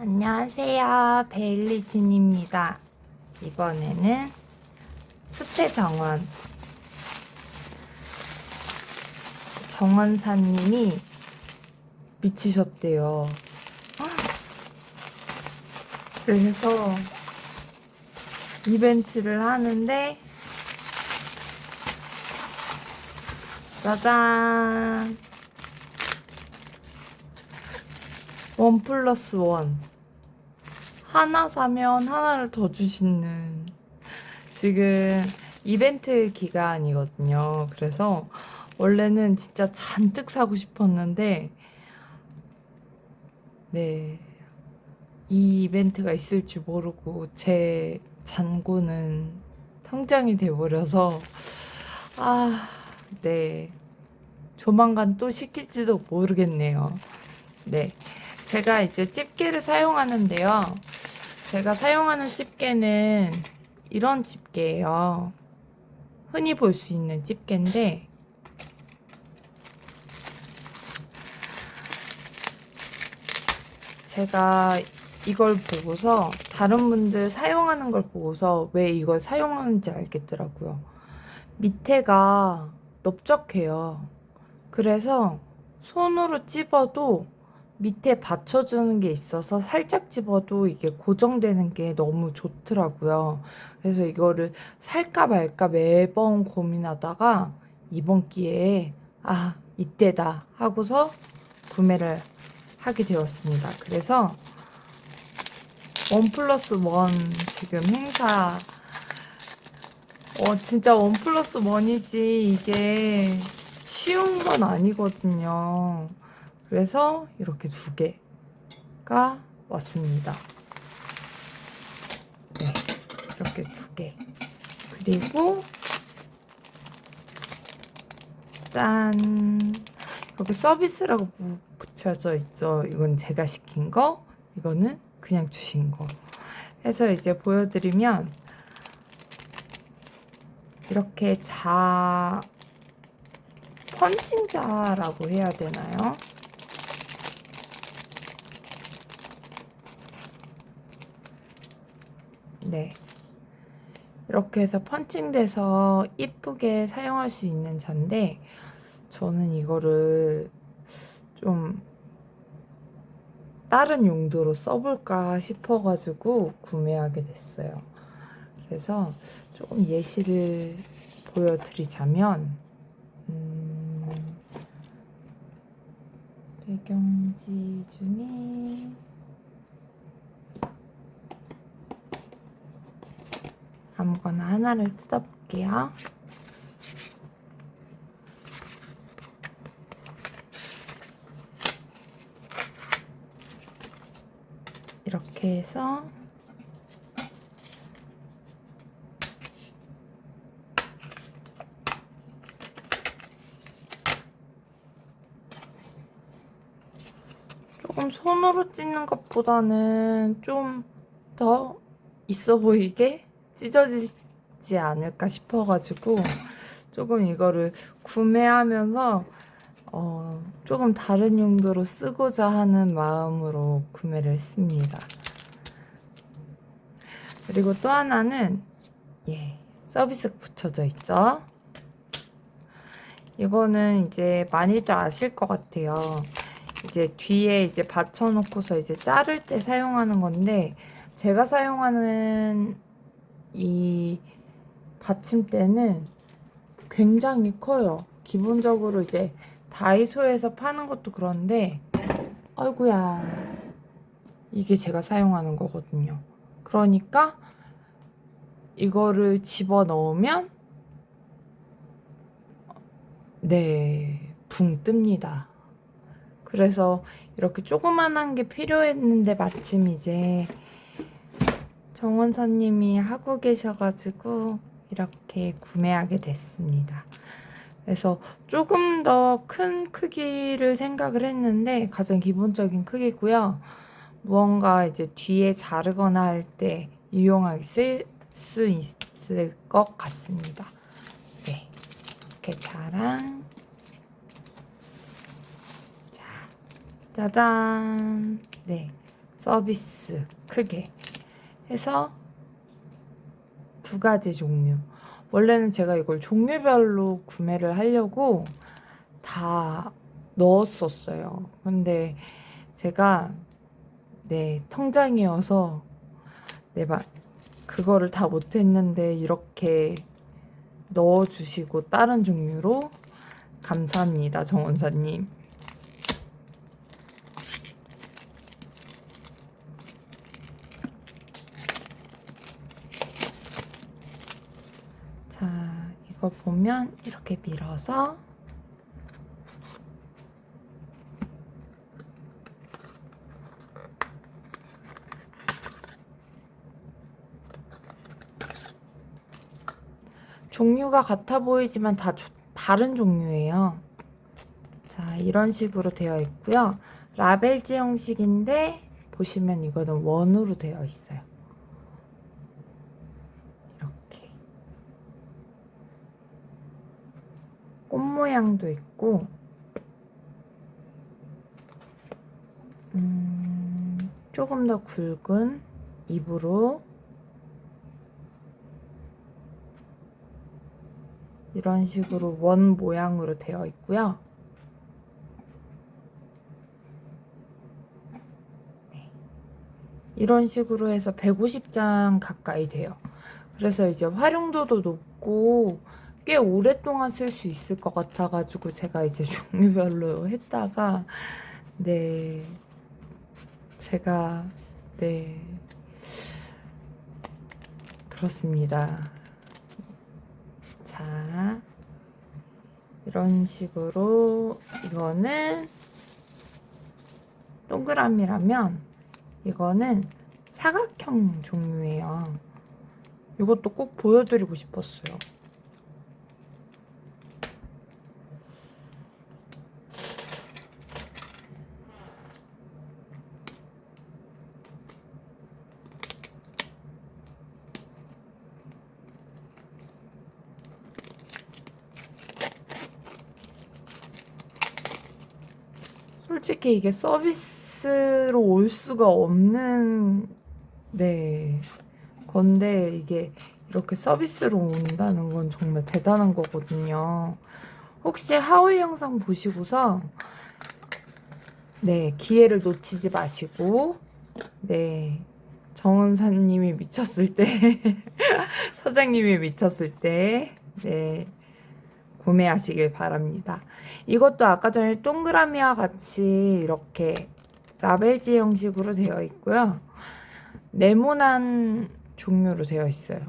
안녕하세요. 베일리진입니다. 이번에는 숲의 정원. 정원사님이 미치셨대요. 그래서 이벤트를 하는데 짜잔! 원 플러스 원. 하나 사면 하나를 더 주시는. 지금 이벤트 기간이거든요. 그래서 원래는 진짜 잔뜩 사고 싶었는데, 네. 이 이벤트가 있을 줄 모르고 제 잔고는 통장이 돼버려서, 아, 네. 조만간 또 시킬지도 모르겠네요. 네. 제가 이제 집게를 사용하는데요. 제가 사용하는 집게는 이런 집게예요. 흔히 볼 수 있는 집게인데 제가 이걸 보고서 다른 분들 사용하는 걸 보고서 왜 이걸 사용하는지 알겠더라고요. 밑에가 넓적해요. 그래서 손으로 찝어도 밑에 받쳐주는 게 있어서 살짝 집어도 이게 고정되는 게 너무 좋더라고요. 그래서 이거를 살까 말까 매번 고민하다가 이번 기회에 아, 이때다 하고서 구매를 하게 되었습니다. 그래서 원 플러스 원 지금 행사 어 진짜 원 플러스 원이지 이게 쉬운 건 아니거든요. 그래서 이렇게 두 개가 왔습니다. 네, 이렇게 두 개. 그리고 짠 여기 서비스라고 부- 붙여져 있죠. 이건 제가 시킨 거, 이거는 그냥 주신 거. 해서 이제 보여드리면 이렇게 자 펀칭자라고 해야 되나요? 네. 이렇게 해서 펀칭돼서 이쁘게 사용할 수 있는 잔데 저는 이거를 좀 다른 용도로 써볼까 싶어가지고 구매하게 됐어요. 그래서 조금 예시를 보여드리자면 음, 배경지 중에 아무거나 하나를 뜯어볼게요. 이렇게 해서 조금 손으로 찢는 것보다는 좀 더 있어 보이게 찢어지지 않을까 싶어가지고 조금 이거를 구매하면서 어, 조금 다른 용도로 쓰고자 하는 마음으로 구매를 했습니다. 그리고 또 하나는 예, 서비스 붙여져 있죠. 이거는 이제 많이들 아실 것 같아요. 이제 뒤에 이제 받쳐놓고서 이제 자를 때 사용하는 건데 제가 사용하는 이 받침대는 굉장히 커요. 기본적으로 이제 다이소에서 파는 것도 그런데 아이고야 이게 제가 사용하는 거거든요. 그러니까 이거를 집어 넣으면 네, 붕 뜹니다. 그래서 이렇게 조그만한 게 필요했는데 마침 이제 정원사님이 하고 계셔가지고 이렇게 구매하게 됐습니다. 그래서 조금 더 큰 크기를 생각을 했는데 가장 기본적인 크기고요. 무언가 이제 뒤에 자르거나 할 때 유용하게 쓸 수 있을 것 같습니다. 네, 이렇게 자랑. 자, 짜잔. 네, 서비스 크게 해서 두 가지 종류. 원래는 제가 이걸 종류별로 구매를 하려고 다 넣었었어요. 근데 제가 네 통장이어서 네 막 그거를 다 못했는데 이렇게 넣어주시고 다른 종류로 감사합니다 정원사님. 자 보면 이렇게 밀어서 종류가 같아 보이지만 다 조- 다른 종류예요. 자, 이런 식으로 되어 있고요. 라벨지 형식인데 보시면 이거는 원으로 되어 있어요. 이렇게. 꽃 모양도 있고 음, 조금 더 굵은 입으로 이런 식으로 원 모양으로 되어 있고요. 네. 이런 식으로 해서 150장 가까이 돼요. 그래서 이제 활용도도 높고 꽤 오랫동안 쓸 수 있을 것 같아가지고 제가 이제 종류별로 했다가 네 제가 네 그렇습니다. 자, 이런 식으로 이거는 동그라미라면 이거는 사각형 종류예요. 이것도 꼭 보여드리고 싶었어요. 솔직히 이게 서비스로 올 수가 없는 네 건데 이게 이렇게 서비스로 온다는 건 정말 대단한 거거든요. 혹시 하울 영상 보시고서 네 기회를 놓치지 마시고 네 정은사님이 미쳤을 때 사장님이 미쳤을 때네 구매하시길 바랍니다. 이것도 아까 전에 동그라미와 같이 이렇게 라벨지 형식으로 되어 있고요. 네모난 종류로 되어 있어요.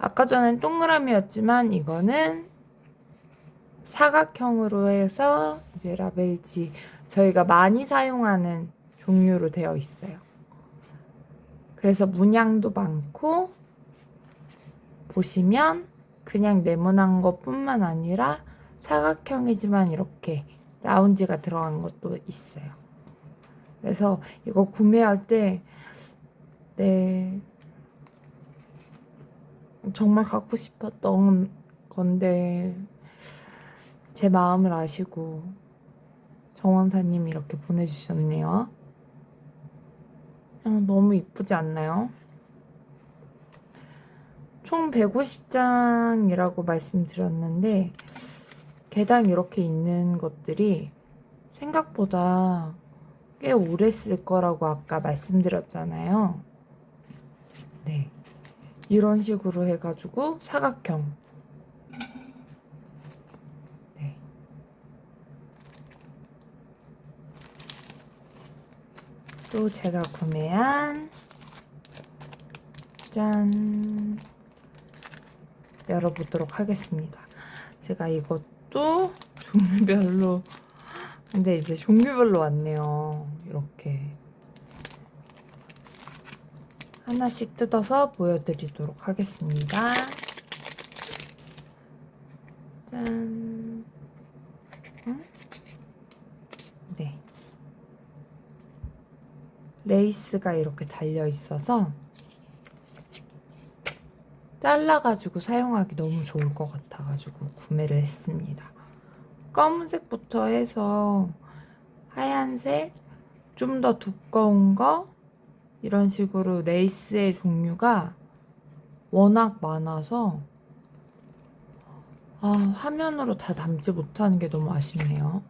아까 전엔 동그라미였지만 이거는 사각형으로 해서 이제 라벨지 저희가 많이 사용하는 종류로 되어 있어요. 그래서 문양도 많고 보시면 그냥 네모난 것뿐만 아니라 사각형이지만 이렇게 라운지가 들어간 것도 있어요. 그래서 이거 구매할 때, 네, 정말 갖고 싶었던 건데, 제 마음을 아시고, 정원사님이 이렇게 보내주셨네요. 그냥 너무 이쁘지 않나요? 총 150장이라고 말씀드렸는데, 개당 이렇게 있는 것들이 생각보다 꽤 오래 쓸 거라고 아까 말씀드렸잖아요. 네. 이런 식으로 해가지고 사각형. 네. 또 제가 구매한 짠 열어보도록 하겠습니다. 제가 이것도 종류별로 근데 이제 종류별로 왔네요. 이렇게 하나씩 뜯어서 보여드리도록 하겠습니다. 짠. 응? 네. 레이스가 이렇게 달려 있어서 잘라가지고 사용하기 너무 좋을 것 같아가지고 구매를 했습니다. 검은색부터 해서 하얀색, 좀 더 두꺼운 거, 이런 식으로 레이스의 종류가 워낙 많아서 아, 화면으로 다 담지 못하는 게 너무 아쉽네요.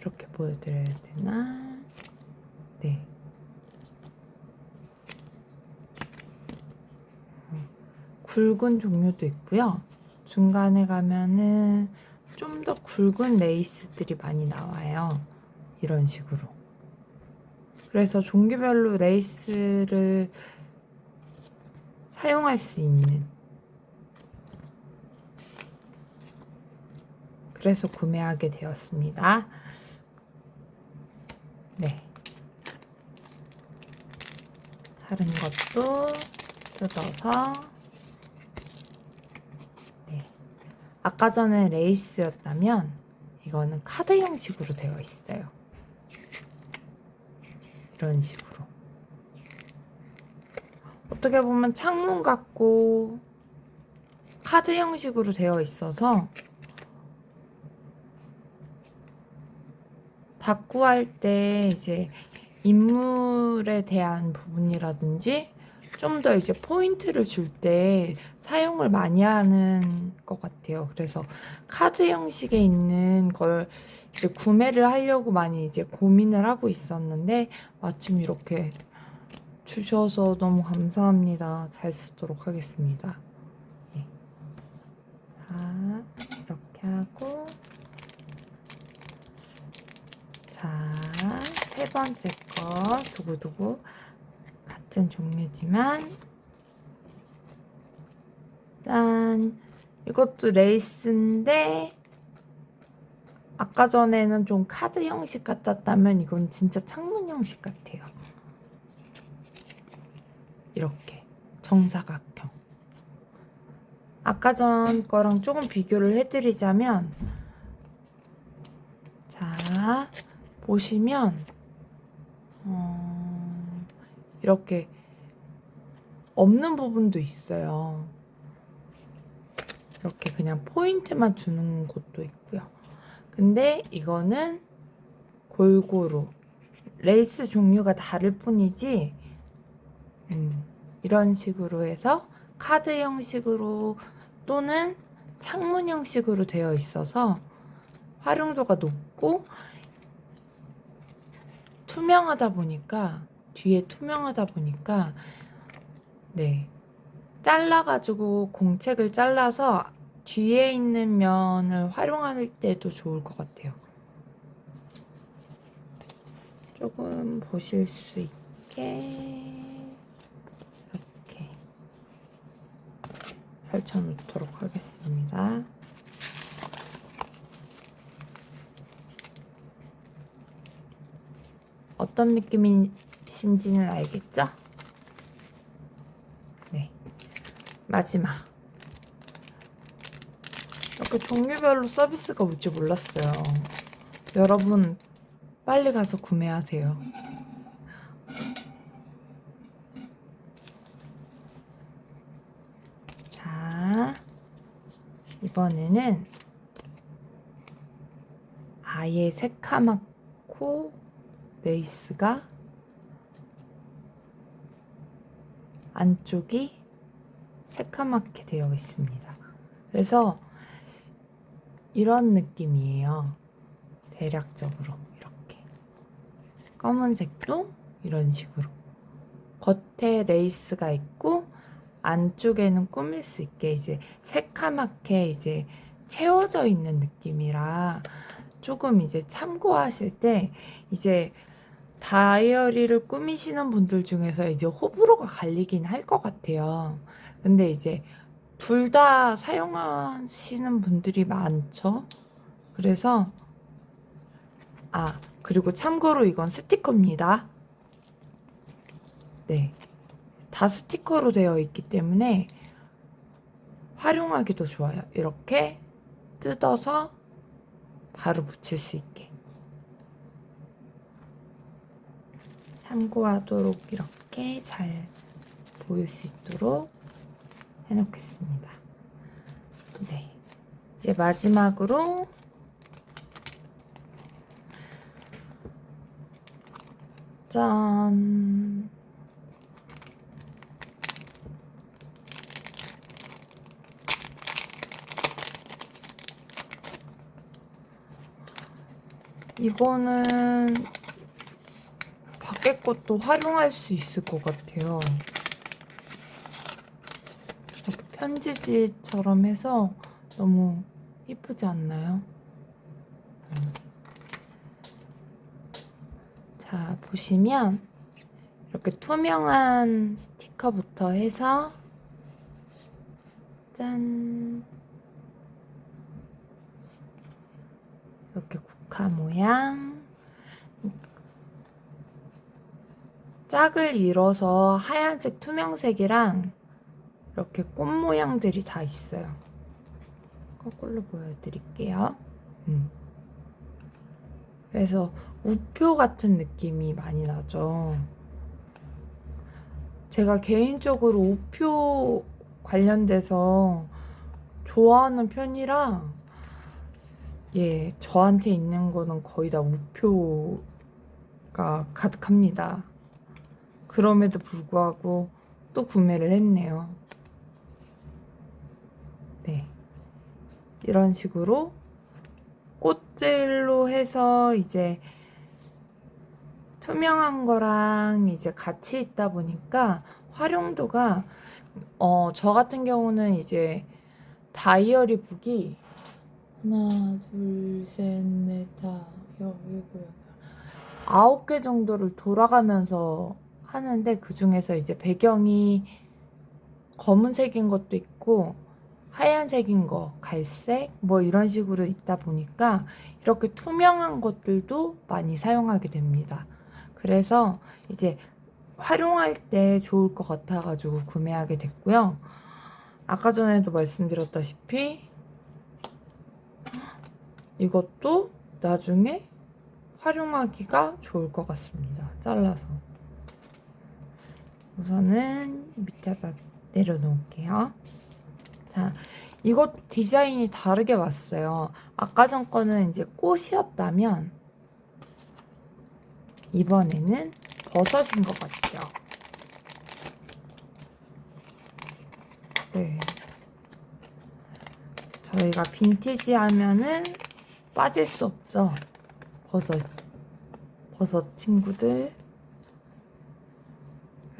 이렇게 보여드려야 되나? 네. 굵은 종류도 있고요. 중간에 가면은 좀 더 굵은 레이스들이 많이 나와요. 이런 식으로. 그래서 종류별로 레이스를 사용할 수 있는 그래서 구매하게 되었습니다. 네. 다른 것도 뜯어서 네. 아까 전에 레이스였다면 이거는 카드 형식으로 되어 있어요. 이런 식으로. 어떻게 보면 창문 같고 카드 형식으로 되어 있어서 다꾸할 때 이제 인물에 대한 부분이라든지 좀 더 이제 포인트를 줄 때 사용을 많이 하는 것 같아요. 그래서 카드 형식에 있는 걸 이제 구매를 하려고 많이 이제 고민을 하고 있었는데 마침 이렇게 주셔서 너무 감사합니다. 잘 쓰도록 하겠습니다. 예. 자, 이렇게 하고 자, 세 번째 거 두고두고 같은 종류지만 짠 이것도 레이스인데 아까 전에는 좀 카드 형식 같았다면 이건 진짜 창문 형식 같아요. 이렇게 정사각형. 아까 전 거랑 조금 비교를 해드리자면 자 보시면 어, 이렇게 없는 부분도 있어요. 이렇게 그냥 포인트만 주는 곳도 있고요. 근데 이거는 골고루 레이스 종류가 다를 뿐이지 음, 이런 식으로 해서 카드 형식으로 또는 창문 형식으로 되어 있어서 활용도가 높고 투명하다 보니까 뒤에 투명하다 보니까 네 잘라가지고 공책을 잘라서 뒤에 있는 면을 활용할 때도 좋을 것 같아요. 조금 보실 수 있게 이렇게 펼쳐놓도록 하겠습니다. 어떤 느낌 이신지는 알겠죠? 네. 마지막. 이렇게 종류별로 서비스가 올줄 몰랐어요. 여러분, 빨리 가서 구매하세요. 자, 이번에는 아예 새카맣고 레이스가 안쪽이 새카맣게 되어 있습니다. 그래서 이런 느낌이에요. 대략적으로 이렇게 검은색도 이런 식으로 겉에 레이스가 있고 안쪽에는 꾸밀 수 있게 이제 새카맣게 이제 채워져 있는 느낌이라 조금 이제 참고하실 때 이제 다이어리를 꾸미시는 분들 중에서 이제 호불호가 갈리긴 할 것 같아요. 근데 이제 둘 다 사용하시는 분들이 많죠. 그래서 아 그리고 참고로 이건 스티커입니다. 네. 다 스티커로 되어 있기 때문에 활용하기도 좋아요. 이렇게 뜯어서 바로 붙일 수 있게. 참고하도록 이렇게 잘 보일 수 있도록 해놓겠습니다. 네. 이제 마지막으로 짠. 이거는 것도 활용할 수 있을 것 같아요. 편지지처럼 해서 너무 이쁘지 않나요? 음. 자, 보시면 이렇게 투명한 스티커부터 해서 짠 이렇게 국화 모양 짝을 이뤄서 하얀색 투명색이랑 이렇게 꽃 모양들이 다 있어요. 거꾸로 보여드릴게요. 음. 그래서 우표 같은 느낌이 많이 나죠. 제가 개인적으로 우표 관련돼서 좋아하는 편이라 예, 저한테 있는 거는 거의 다 우표가 가득합니다. 그럼에도 불구하고 또 구매를 했네요. 네. 이런 식으로 꽃들로 해서 이제 투명한 거랑 이제 같이 있다 보니까 활용도가 어, 저 같은 경우는 이제 다이어리 북이 하나, 둘, 셋, 넷, 다, 여, 일곱, 여덟, 아홉 개 정도를 돌아가면서 하는데 그 중에서 이제 배경이 검은색인 것도 있고 하얀색인 거, 갈색, 뭐 이런 식으로 있다 보니까 이렇게 투명한 것들도 많이 사용하게 됩니다. 그래서 이제 활용할 때 좋을 것 같아가지고 구매하게 됐고요. 아까 전에도 말씀드렸다시피 이것도 나중에 활용하기가 좋을 것 같습니다. 잘라서. 우선은 밑에다 내려놓을게요. 자, 이것 디자인이 다르게 왔어요. 아까 전 거는 이제 꽃이었다면 이번에는 버섯인 것 같죠. 네. 저희가 빈티지 하면은 빠질 수 없죠. 버섯, 버섯 친구들.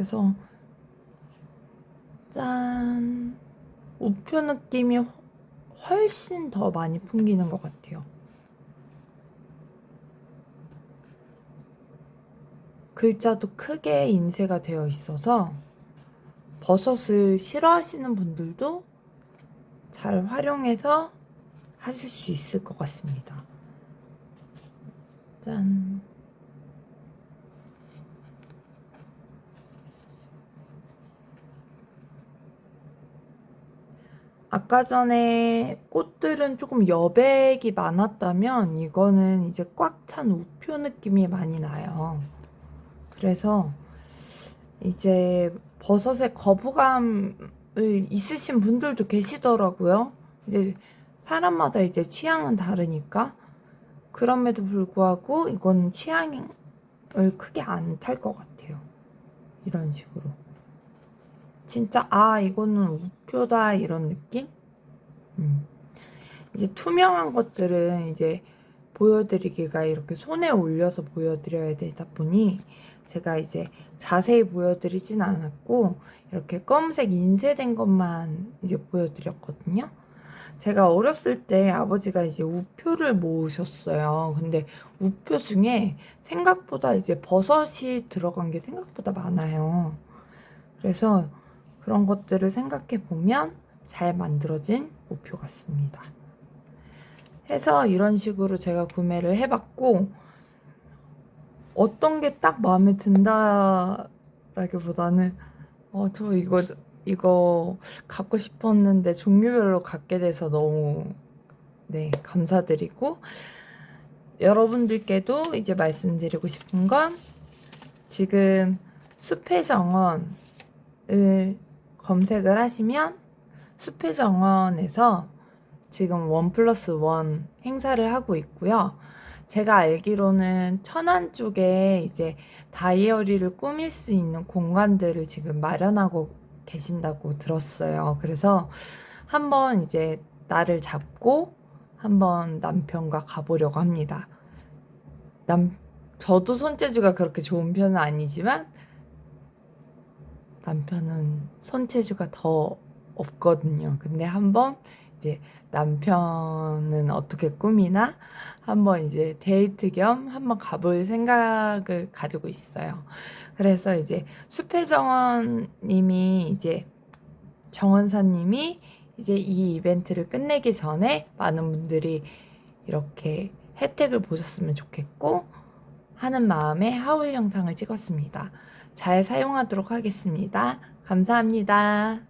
그래서, 짠. 우표 느낌이 훨- 훨씬 더 많이 풍기는 것 같아요. 글자도 크게 인쇄가 되어 있어서 버섯을 싫어하시는 분들도 잘 활용해서 하실 수 있을 것 같습니다. 짠. 아까 전에 꽃들은 조금 여백이 많았다면 이거는 이제 꽉 찬 우표 느낌이 많이 나요. 그래서 이제 버섯에 거부감을 있으신 분들도 계시더라고요. 이제 사람마다 이제 취향은 다르니까. 그럼에도 불구하고 이건 취향을 크게 안 탈 것 같아요. 이런 식으로. 진짜, 아, 이거는 우표다, 이런 느낌? 음. 이제 투명한 것들은 이제 보여드리기가 이렇게 손에 올려서 보여드려야 되다 보니 제가 이제 자세히 보여드리진 않았고 이렇게 검은색 인쇄된 것만 이제 보여드렸거든요. 제가 어렸을 때 아버지가 이제 우표를 모으셨어요. 근데 우표 중에 생각보다 이제 버섯이 들어간 게 생각보다 많아요. 그래서 그런 것들을 생각해 보면 잘 만들어진 우표 같습니다. 해서 이런 식으로 제가 구매를 해봤고, 어떤 게 딱 마음에 든다라기보다는, 어, 저 이거, 이거 갖고 싶었는데 종류별로 갖게 돼서 너무, 네, 감사드리고, 여러분들께도 이제 말씀드리고 싶은 건, 지금 숲의 정원을 검색을 하시면, 숲의 정원에서 지금 원 플러스 원 행사를 하고 있고요. 제가 알기로는 천안 쪽에 이제 다이어리를 꾸밀 수 있는 공간들을 지금 마련하고 계신다고 들었어요. 그래서 한번 이제 날을 잡고 한번 남편과 가보려고 합니다. 남, 저도 손재주가 그렇게 좋은 편은 아니지만 남편은 손재주가 더 없거든요. 근데 한번 이제 남편은 어떻게 꾸미나 한번 이제 데이트 겸 한번 가볼 생각을 가지고 있어요. 그래서 이제 숲의 정원님이 이제 정원사님이 이제 이 이벤트를 끝내기 전에 많은 분들이 이렇게 혜택을 보셨으면 좋겠고 하는 마음에 하울 영상을 찍었습니다. 잘 사용하도록 하겠습니다. 감사합니다.